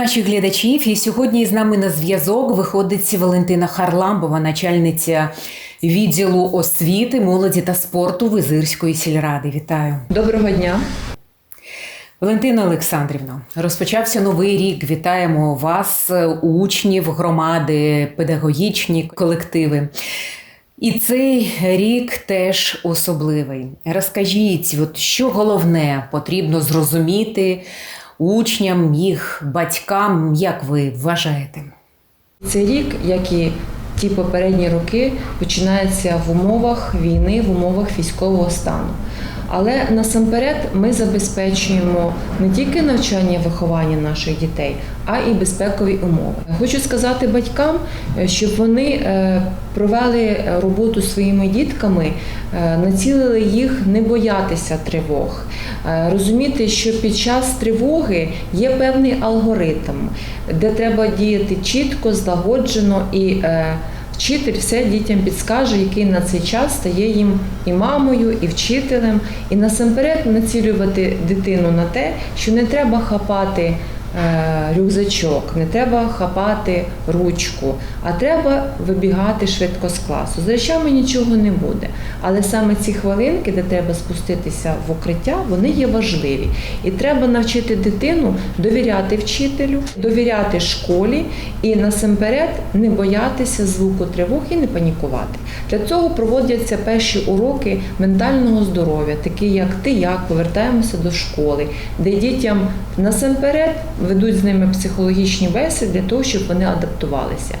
Наших глядачів. І сьогодні з нами на зв'язок виходить Валентина Харламбова, начальниця відділу освіти, молоді та спорту Визирської сільради. Вітаю. Доброго дня. Валентина Олександрівна, розпочався новий рік. Вітаємо вас, учнів, громади, педагогічні колективи. І цей рік теж особливий. Розкажіть, от що головне потрібно зрозуміти учням, їх батькам, як ви вважаєте? Цей рік, як і ті попередні роки, починається в умовах війни, в умовах військового стану. Але насамперед ми забезпечуємо не тільки навчання виховання наших дітей, а і безпекові умови. Хочу сказати батькам, е, щоб вони е, провели роботу своїми дітками, е, націлили їх не боятися тривог, розуміти, що під час тривоги є певний алгоритм, де треба діяти чітко, злагоджено і вчитель все дітям підскаже, який на цей час стає їм і мамою, і вчителем, і насамперед націлювати дитину на те, що не треба хапати. Е, рюкзачок, не треба хапати ручку, а треба вибігати швидко з класу. З речами нічого не буде. Але саме ці хвилинки, де треба спуститися в укриття, вони є важливі. І треба навчити дитину довіряти вчителю, довіряти школі і насамперед не боятися звуку тривог і не панікувати. Для цього проводяться перші уроки ментального здоров'я, такі як ти як повертаємося до школи, де дітям насамперед ведуть з ними психологічні бесіди для того, щоб вони адаптувалися.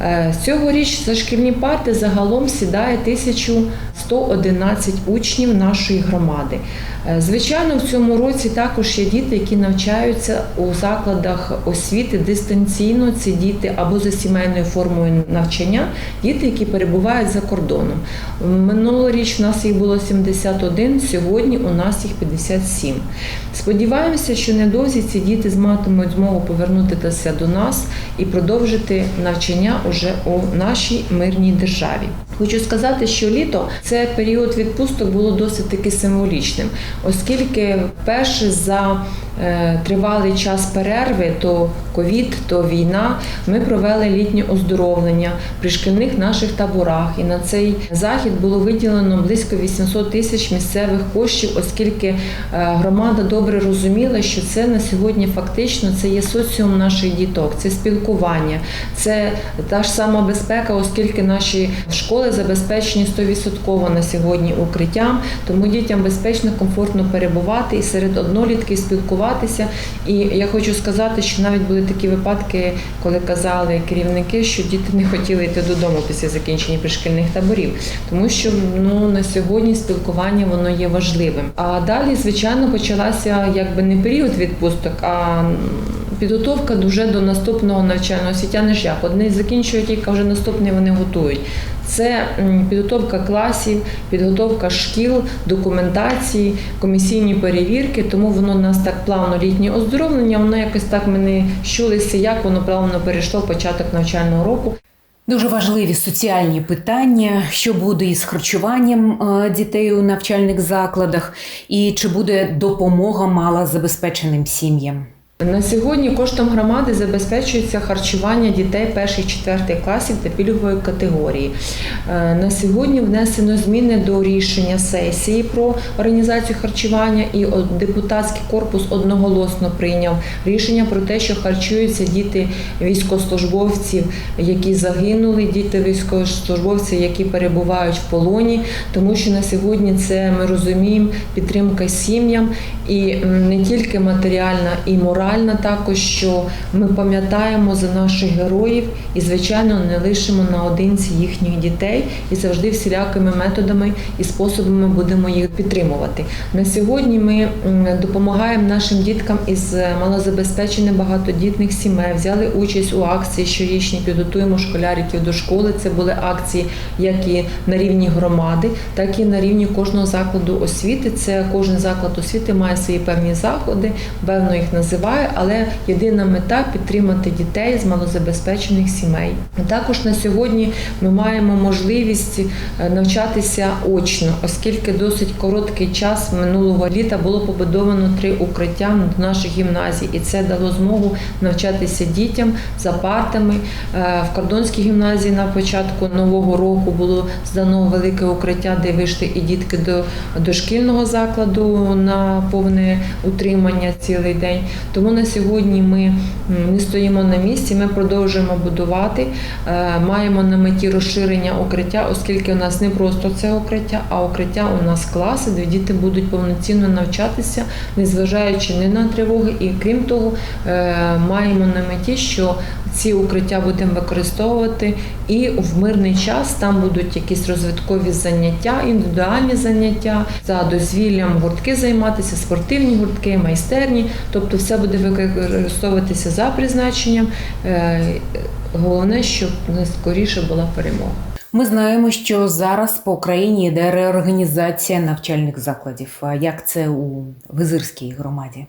Е, цьогоріч за шкільні парти загалом сідає 1111 учнів нашої громади. Е, звичайно, в цьому році також є діти, які навчаються у закладах освіти дистанційно. Це діти або за сімейною формою навчання, діти, які перебувають за кордоном. Минулоріч у нас їх було 71, сьогодні у нас їх 57. Сподіваємося, що недовзі ці діти матимуть змогу повернутися до нас і продовжити навчання уже у нашій мирній державі. Хочу сказати, що літо це період відпусток було досить таки символічним, оскільки вперше за тривалий час перерви, то ковід, то війна, ми провели літнє оздоровлення при шкільних наших таборах. І на цей захід було виділено близько 800 тисяч місцевих коштів, оскільки е, громада добре розуміла, що це на сьогодні фактично це є соціум наших діток, це спілкування, це та ж сама безпека, оскільки наші школи забезпечені 100% на сьогодні укриттям, тому дітям безпечно, комфортно перебувати і серед однолітків спілкуватися. І я хочу сказати, що навіть були такі випадки, коли казали керівники, що діти не хотіли йти додому після закінчення пришкільних таборів, тому що ну на сьогодні спілкування воно є важливим. А далі, звичайно, почалася якби не період відпусток, а підготовка дуже до наступного навчального освітяни ж як. Одні закінчують, тільки вже наступний вони готують. Це підготовка класів, підготовка шкіл, документації, комісійні перевірки, тому воно у нас так плавно літнє оздоровлення. Воно якось так ми не щулися, як воно плавно перейшло початок навчального року. Дуже важливі соціальні питання, що буде із харчуванням е, дітей у навчальних закладах, і чи буде допомога малозабезпеченим сім'ям. На сьогодні коштом громади забезпечується харчування дітей перших четвертих класів та пільгової категорії. Е, на сьогодні внесено зміни до рішення сесії про організацію харчування, і депутатський корпус одноголосно прийняв рішення про те, що харчуються діти військовослужбовців, які загинули, діти військовослужбовців, які перебувають в полоні, тому що на сьогодні це ми розуміємо підтримка сім'ям і не тільки матеріальна і моральна моральна також, що ми пам'ятаємо за наших героїв і, звичайно, не лишимо наодинці їхніх дітей і завжди всілякими методами і способами будемо їх підтримувати. На сьогодні ми допомагаємо нашим діткам із малозабезпечених багатодітних сімей, взяли участь у акції щорічні, підготуємо школяриків до школи. Це були акції як і на рівні громади, так і на рівні кожного закладу освіти. Це кожен заклад освіти має свої певні заходи, певно їх називають допомагає, але єдина мета підтримати дітей з малозабезпечених сімей. Також на сьогодні ми маємо можливість е, навчатися очно, оскільки досить короткий час минулого літа було побудовано три укриття до наших гімназій, і це дало змогу навчатися дітям за партами. Е, В Кордонській гімназії на початку нового року було здано велике укриття, де вийшли і дітки до дошкільного закладу на повне утримання цілий день. Тому на сьогодні ми не стоїмо на місці, ми продовжуємо будувати. Е, Маємо на меті розширення укриття, оскільки у нас не просто це укриття, а укриття у нас класи, де діти будуть повноцінно навчатися, незважаючи ні на тривоги. І крім того, е, маємо на меті, що ці укриття будемо використовувати і в мирний час там будуть якісь розвиткові заняття, індивідуальні заняття, за дозвіллям гуртки займатися, спортивні гуртки, майстерні. Тобто все буде використовуватися за призначенням. Е, Головне, щоб скоріше була перемога. Ми знаємо, що зараз по Україні йде реорганізація навчальних закладів. Як це у Визирській громаді?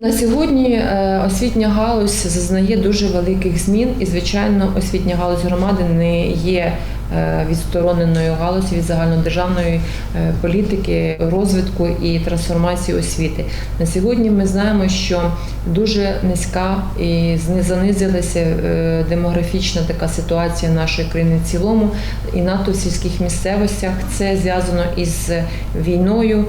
На сьогодні е, освітня галузь зазнає дуже великих змін, і звичайно, освітня галузь громади не є е, відстороненою галузі від загальнодержавної е, політики розвитку і трансформації освіти. На сьогодні ми знаємо, що дуже низька і занизилася е, демографічна така ситуація нашої країни в цілому, і НАТО в сільських місцевостях. Це зв'язано із війною,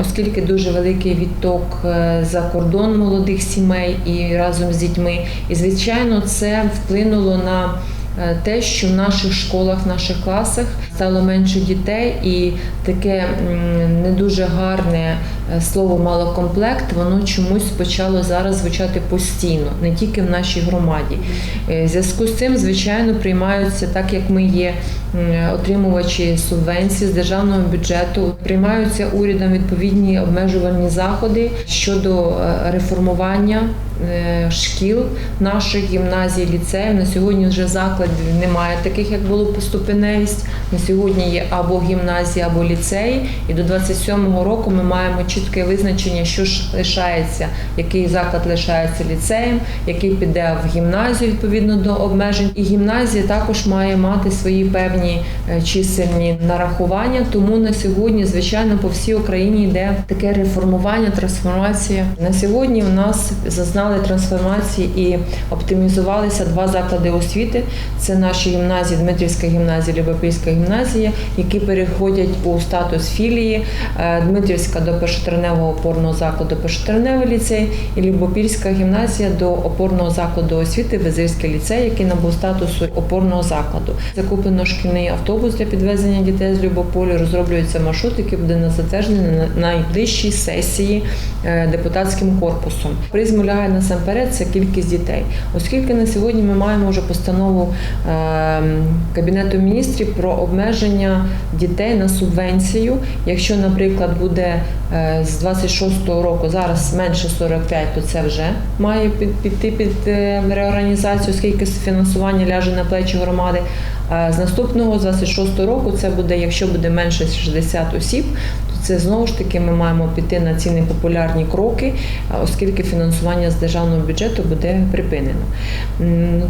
оскільки дуже великий відток за кордон молодих сімей і разом з дітьми. І звичайно, це вплинуло на те, що в наших школах, в наших класах стало менше дітей, і таке не дуже гарне е, слово малокомплект, воно чомусь почало зараз звучати постійно, не тільки в нашій громаді. Е, В зв'язку з цим, звичайно, приймаються, так як ми є отримувачі субвенцій з державного бюджету, приймаються урядом відповідні обмежувальні заходи щодо е, реформування е, шкіл наших гімназій, ліцеїв. На сьогодні вже закладів немає таких, як було поступеневість. На сьогодні є або гімназії, або ліцеї. І до 27-го року ми маємо чітке визначення, що ж лишається, який заклад лишається ліцеєм, який піде в гімназію відповідно до обмежень. І гімназія також має мати свої певні е, чисельні нарахування. Тому на сьогодні, звичайно, по всій Україні йде таке реформування, трансформація. На сьогодні у нас зазнали трансформації і оптимізувалися два заклади освіти. Це наші гімназії, Дмитрівська гімназія, Любопільська гімназія, які переходять у статус філії. Е, Дмитрівська до першотравневого опорного закладу, першотравневий ліцей, і Любопільська гімназія до опорного закладу освіти, Визирський ліцей, який набув статусу опорного закладу. Закуплено шкільний автобус для підвезення дітей з Любополя. Розроблюється маршрут, який буде на затверджений на найближчій сесії е, депутатським корпусом. Призму лягає насамперед це кількість дітей, оскільки на сьогодні ми маємо вже постанову Кабінету міністрів про обмеження дітей на субвенцію. Якщо, наприклад, буде е, з 26-го року зараз менше 45, то це вже має піти під е, реорганізацію, оскільки фінансування ляже на плечі громади. З наступного, з 26-го року, це буде, якщо буде менше 60 осіб, це знову ж таки ми маємо піти на ці непопулярні кроки, оскільки фінансування з державного бюджету буде припинено.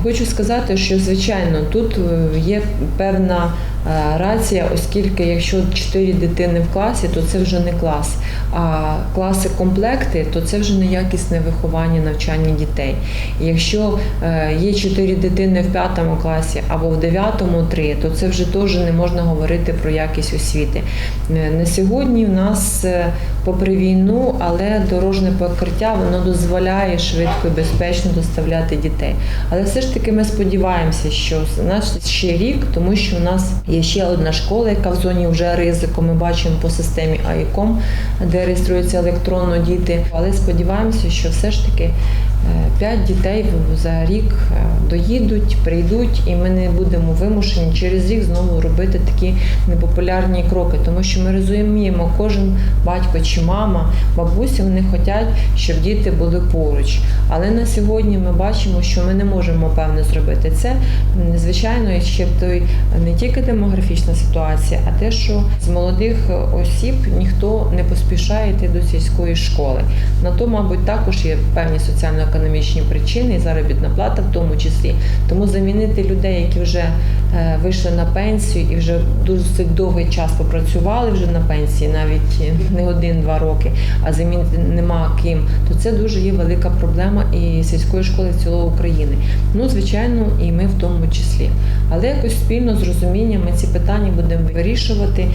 Хочу сказати, що звичайно тут е, є певна е, рація, оскільки якщо 4 дитини в класі, то це вже не клас. А класи комплекти, то це вже неякісне виховання навчання дітей. Якщо е, є 4 дитини в 5 класі або в 9 3, то це вже теж не можна говорити про якість освіти. На сьогодні в нас, е, попри війну, але дорожне покриття воно дозволяє швидко і безпечно доставляти дітей. Але все ж таки ми сподіваємося, що у нас ще рік, тому що у нас є ще одна школа, яка в зоні вже ризику. Ми бачимо по системі АІКОМ, де реєструються електронно діти. Але сподіваємося, що все ж таки 5 дітей за рік е, доїдуть, прийдуть, і ми не будемо вимушені через рік знову робити такі непопулярні кроки, тому що ми розуміємо, кожен батько чи мама, бабуся вони хочуть, щоб діти були поруч. Але на сьогодні ми бачимо, що ми не можемо певне зробити це. Звичайно, ще той не тільки демографічна ситуація, а те, що з молодих осіб ніхто не поспішає йти до сільської школи. На то, мабуть, також є певні соціально-економічні причини, і заробітна плата в тому числі. Тому замінити людей, які вже е, вийшли на пенсію і вже досить довгий час попрацювали вже на пенсії, навіть не один-два роки, а замінити нема ким, то це дуже є велика проблема і сільської школи цілої України. Ну, звичайно, і ми в тому числі. Але якось спільно з розумінням ми ці питання будемо вирішувати,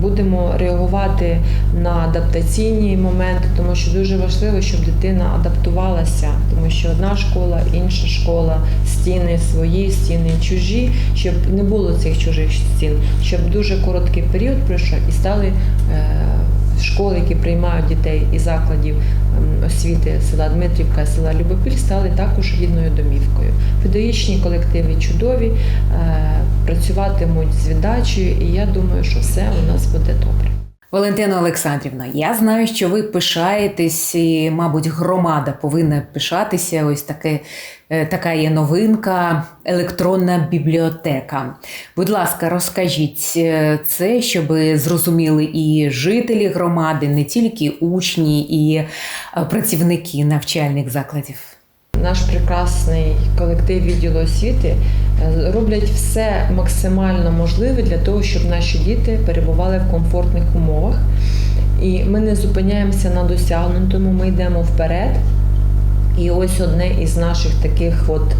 будемо реагувати на адаптаційні моменти, тому що дуже важливо, щоб дитина адаптувалася, тому що одна школа, інша школа, стіни свої, стіни чужі, щоб не було цих чужих стін, щоб дуже короткий період пройшов і стали. Е, Школи, які приймають дітей із закладів ем, освіти села Дмитрівка, села Любопіль, стали також рідною домівкою. Педагогічні колективи чудові, е, працюватимуть з віддачею, і я думаю, що все у нас буде добре. Валентина Олександрівна, я знаю, що ви пишаєтесь, і, мабуть, громада повинна пишатися. Ось таке, е, така є новинка електронна бібліотека. Будь ласка, розкажіть е, це, щоб зрозуміли і жителі громади, не тільки учні і е, працівники навчальних закладів. Наш прекрасний колектив відділу освіти е, роблять все максимально можливе для того, щоб наші діти перебували в комфортних умовах. І ми не зупиняємося на досягнутому, ми йдемо вперед. І ось одне із наших таких от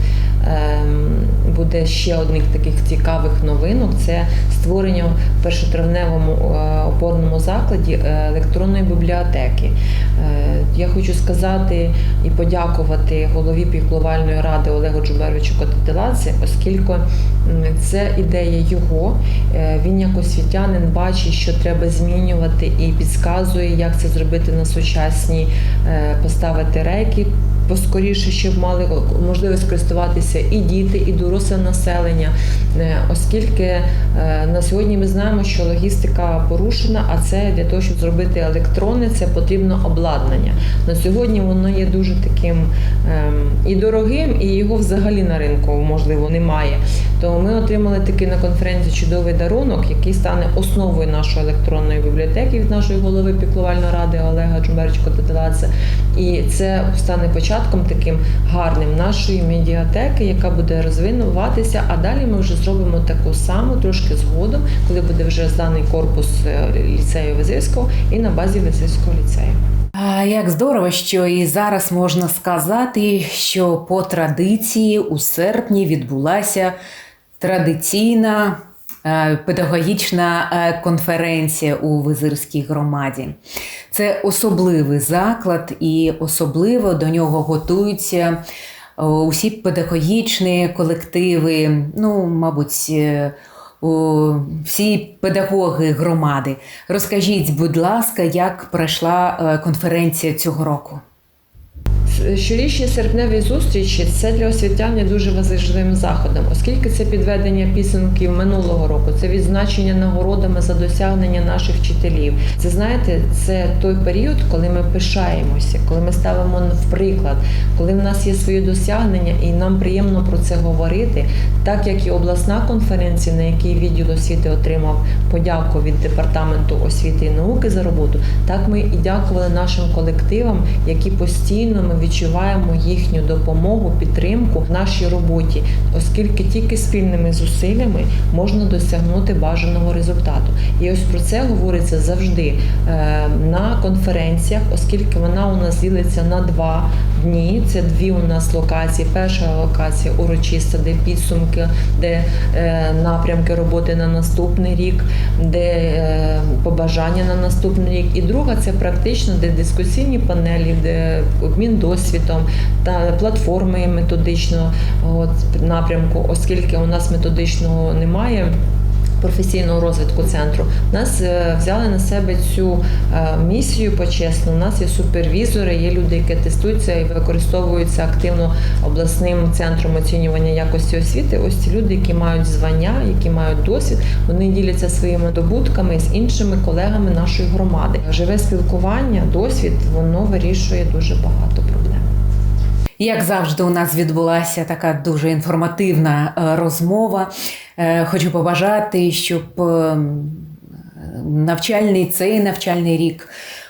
ем, буде ще одних таких цікавих новинок це створення в першотравневому е, опорному закладі е, електронної бібліотеки. Е, Я хочу сказати і подякувати голові піклувальної ради Олегу Джуберовичу Котитиладзе, оскільки це ідея його. Він як освітянин бачить, що треба змінювати і підказує, як це зробити на сучасні, е, поставити рейки поскоріше, щоб мали можливість користуватися і діти, і доросле населення, Е, оскільки е, на сьогодні ми знаємо, що логістика порушена, а це для того, щоб зробити електронне, це потрібно обладнання. На сьогодні воно є дуже таким ем, і дорогим, і його взагалі на ринку можливо немає. То ми отримали такий на конференції чудовий дарунок, який стане основою нашої електронної бібліотеки від нашої голови піклувальної ради Олега Джумберчко Тетеладзе. І це стане початком таким гарним нашої медіатеки, яка буде розвинуватися. А далі ми вже зробимо таку саму трошки згодом, коли буде вже зданий корпус е, ліцею Визирського і на базі Визирського ліцею. Як здорово, що і зараз можна сказати, що по традиції у серпні відбулася традиційна педагогічна е, конференція у Визирській громаді. Це особливий заклад, і особливо до нього готуються е, усі педагогічні колективи, ну, мабуть. е, всі педагоги громади. Розкажіть, будь ласка, як пройшла е, конференція цього року? Щорічні серпневі зустрічі це для освітян є дуже важливим заходом, оскільки це підведення підсумків минулого року, це відзначення нагородами за досягнення наших вчителів. Це знаєте, це той період, коли ми пишаємося, коли ми ставимо в приклад, коли в нас є свої досягнення, і нам приємно про це говорити, так як і обласна конференція, на якій відділ освіти отримав подяку від департаменту освіти і науки за роботу, так ми і дякували нашим колективам, які постійно ми відчуваємо їхню допомогу, підтримку в нашій роботі, оскільки тільки спільними зусиллями можна досягнути бажаного результату. І ось про це говориться завжди е, на конференціях, оскільки вона у нас ділиться на два дні. Це дві у нас локації. Перша локація урочиста, де підсумки, де е, напрямки роботи на наступний рік, де е, побажання на наступний рік. І друга це практично, де дискусійні панелі, де обмін досвідом та платформи методичного напрямку, оскільки у нас методичного немає. Професійного розвитку центру. Нас е, взяли на себе цю е, місію почесну. У нас є супервізори, є люди, які тестуються і використовуються активно обласним центром оцінювання якості освіти. Ось ці люди, які мають звання, які мають досвід, вони діляться своїми добутками з іншими колегами нашої громади. Живе спілкування, досвід, воно вирішує дуже багато проблем. Як завжди, у нас відбулася така дуже інформативна е, розмова. Е, Хочу побажати, щоб е, навчальний цей навчальний рік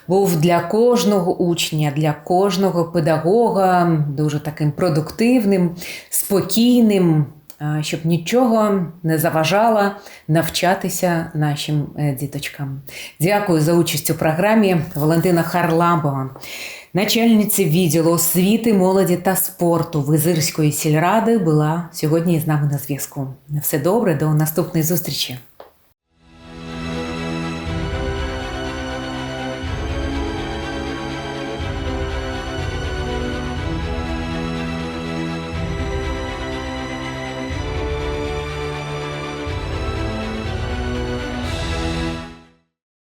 був для кожного учня, для кожного педагога дуже таким продуктивним, спокійним, щоб нічого не заважало навчатися нашим е, діточкам. Дякую за участь у програмі Валентина Харламбова начальниця відділу освіти, молоді та спорту Визирської сільради була сьогодні з нами на зв'язку. На все добре, до наступної зустрічі.